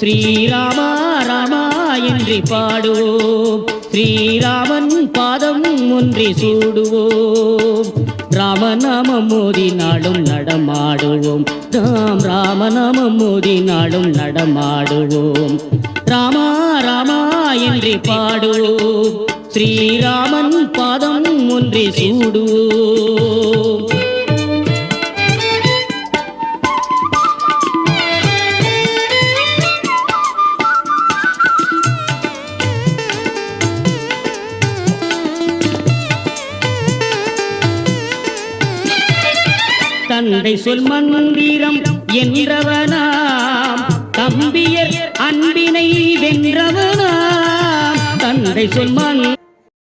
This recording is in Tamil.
ஸ்ரீராமா ராமா என்று பாடுவோம். ஸ்ரீராமன் பாதம் ஒன்றி சூடுவோம். ராமநாமம் மோதி நாளும் நடமாடுவோம். ராம் ராமநாமம் மோதி நாளும் நடமாடுவோம். ராமா ராமா என்று பாடுவோம். ஸ்ரீராமன் பாதம் ஒன்றி சூடுவோம். தந்தை சொல் மந்திரம் என்றவனாம். தம்பியர் அன்பினை வென்றவனாம். தந்தை சொல் மந்திரம்